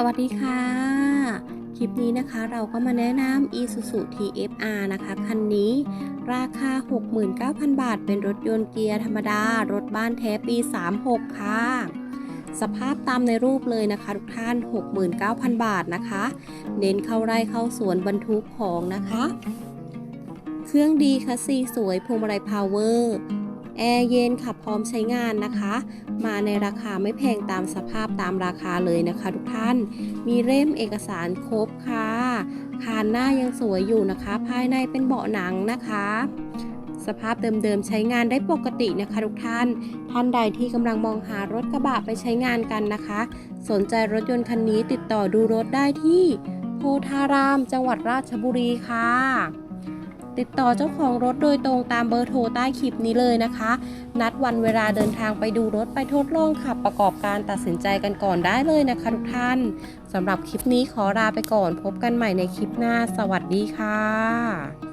สวัสดีค่ะ คลิปนี้นะคะเราก็มาแนะนำ Isuzu TFR นะคะ คันนี้ราคา 69,000 บาท เป็นรถยนต์เกียร์ธรรมดา รถบ้านแท้ปี 36 ค่ะ สภาพตามในรูปเลยนะคะทุกท่าน 69,000 บาทนะคะ เน้นเข้าไร่เข้าสวนบรรทุกของนะคะ เครื่องดีคัสซีสวยพวงมาลัยพาวเวอร์ แอร์เย็นขับพร้อมใช้งานนะคะ มาในราคาไม่แพงตามสภาพตามราคาเลยนะคะ ทุกท่าน มีเล่มเอกสารครบค่ะ คานหน้ายังสวยอยู่นะคะ ภายในเป็นเบาะหนังนะคะสภาพเดิมๆใช้งานได้ปกตินะคะทุกท่าน ท่านใดที่กำลังมองหารถกระบะไปใช้งานกันนะคะ สนใจรถยนต์คันนี้ติดต่อดูรถได้ที่ โพธาราม จังหวัดราชบุรีค่ะ ติดต่อเจ้าของรถโดยตรงตามเบอร์โทรใต้คลิปนี้เลยนะคะ นัดวันเวลาเดินทางไปดูรถไปทดลองขับประกอบการตัดสินใจกันก่อนได้เลยนะคะทุกท่านสำหรับคลิปนี้ขอลาไปก่อน พบกันใหม่ในคลิปหน้า สวัสดีค่ะ